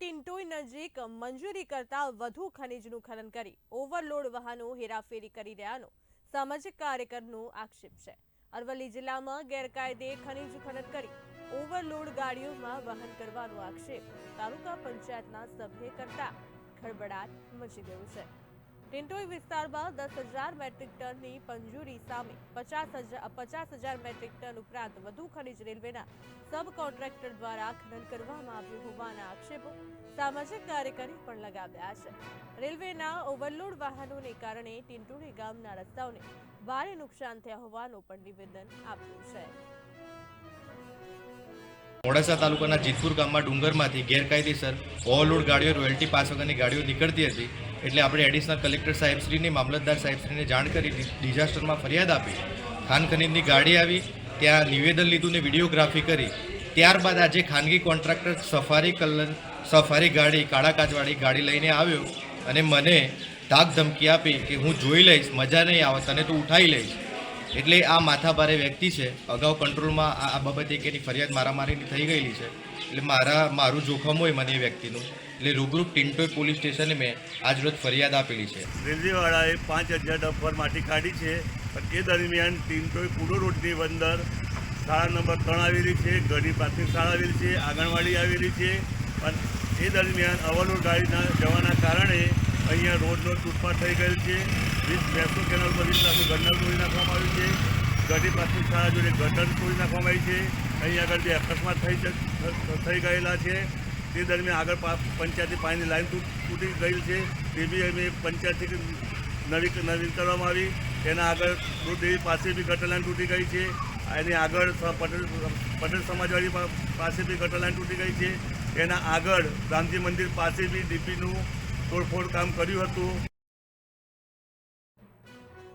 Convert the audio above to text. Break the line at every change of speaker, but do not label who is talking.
ટિન્ટોઈ નજીક મંજૂરી કરતા વધુ ખનીજનું ખનન કરી ઓવરલોડ વાહનો હેરાફેરી કરી રહ્યાનો સામાજિક કાર્યકરનો આક્ષેપ છે. અરવલ્લી જિલ્લામાં ગેરકાયદે ખનીજ ખનન કરી ઓવરલોડ ગાડીઓમાં વહન કરવાનો આક્ષેપ તાલુકા પંચાયતના સભ્યે કરતા ખળબડાટ મચી ગયો છે. ટિન્ટોઈ વિસ્તારમાં દસ હજાર મેટ્રિક ટનની મંજૂરી સામે પચાસ હજાર પચાસ હજાર મેટ્રિક ટન ઉપરાંત વધુ ખનીજ રેલવેના સબ કોન્ટ્રાક્ટર દ્વારા ખનન કરવામાં આવ્યું હોવાના આક્ષેપો સામાજિક કાર્યકરે પણ લગાવ્યા છે. રેલવેના ઓવરલોડ વાહનોને કારણે ટિન્ટોઈ ગામના રસ્તાઓને ભારે નુકસાન થયા હોવાનું પણ નિવેદન આપ્યું છે.
મોડાસા તાલુકાના જીતપુર ગામમાં ડુંગરમાંથી ગેરકાયદેસર ઓવરલોડ ગાડીઓ રોયલ્ટી પાસ વગરની ગાડીઓ નીકળતી હતી. એટલે આપણે એડિશનલ કલેક્ટર સાહેબશ્રીને, મામલતદાર સાહેબશ્રીને જાણ કરી ડિઝાસ્ટરમાં ફરિયાદ આપી. ખાન ગાડી આવી, ત્યાં નિવેદન લીધું ને વિડીયોગ્રાફી કરી. ત્યારબાદ આજે ખાનગી કોન્ટ્રાક્ટર સફારી કલર સફારી ગાડી, કાળા કાચવાળી ગાડી લઈને આવ્યો અને મને ધાક ધમકી આપી કે હું જોઈ લઈશ, મજા નહીં આવે, તને તું ઉઠાઈ લઈશ. એટલે આ માથાભારે વ્યક્તિ છે. અગાઉ કંટ્રોલમાં આ બાબતે એક એની ફરિયાદ મારામારીની થઈ ગયેલી છે. એટલે મારા મારું જોખમ હોય મને એ વ્યક્તિનું. એટલે રૂબરૂ ટિન્ટોય પોલીસ સ્ટેશને મેં આજરોજ ફરિયાદ આપેલી છે.
રેલવેવાળાએ પાંચ હજાર ડબ્બર માટી કાઢી છે. પણ એ દરમિયાન ટિન્ટોઈ પૂડો રોડની અંદર શાળા નંબર ત્રણ આવેલી છે ઘરની પ્રાથમિક શાળા આવેલી છે, આંગણવાડી આવેલી છે. પણ એ દરમિયાન અવલોડ ગાડીના જવાના કારણે અહીંયા રોડનો તૂટપાટ થઈ ગયેલ છે. વીસ બેસો કેનાલ પર વીસ લાખનું ગટર તોડી નાખવામાં આવ્યું છે. ગઢી પ્રાથમિક શાળા જોડે ગટર તોડી નાખવામાં આવી છે. અહીં આગળ જે અકસ્માત થઈ થઈ ગયેલા છે. તે દરમિયાન આગળ પા- પંચાયતી પાણીની લાઈન તૂટ- ગયેલ છે. તે બી અમે પંચાયતથી નવી નવીન કરવામાં આવી. તેના આગળ દૂધદેવી પાસે બી ગટર લાઈન તૂટી ગઈ છે. એની આગળ પટેલ પટેલ સમાજવાડી પાસે બી ગટર લાઈન તૂટી ગઈ છે. એના આગળ રામજી મંદિર પાસે બી ડીપીનું તોડફોડ કામ કર્યું હતું.